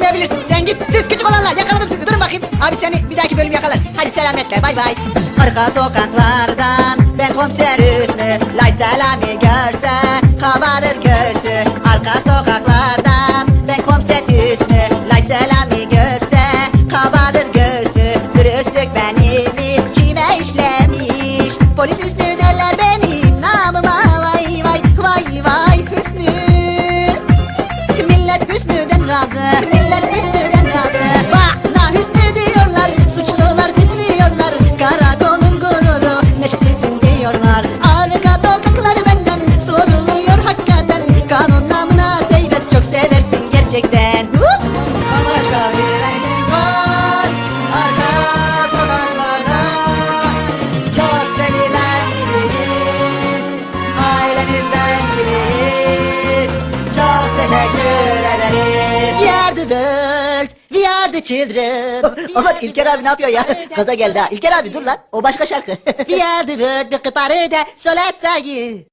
durmayabilirsin sen git. Siz küçük olanlar. Yakaladım sizi. Durun bakayım. Abi seni bir dahaki bölüm yakalarız. Hadi selametle. Bay bay. Arka sokaklardan ben komiser Hüsnü Light Selami görse kabarır göğsü razı. Millet Hüsnü'den razı. Bana Hüsnü diyorlar Suçlular titriyorlar. Karakolun gururu Neşesizin diyorlar. Arka sokakları benden Soruluyor hakikaten. Kanun namına seyret Çok seversin gerçekten. Hup! Başka rengin var. Arka sokaklarda Çok sevilen gibiyiz. Ailenizden gibiyiz. Çok teşekkür ederiz. We are the world We are the children Aman İlker abi ne yapıyor ya? Gaza geldi ha. İlker abi dur lan. O başka şarkı. We are the world Bir kıparı da sola saygı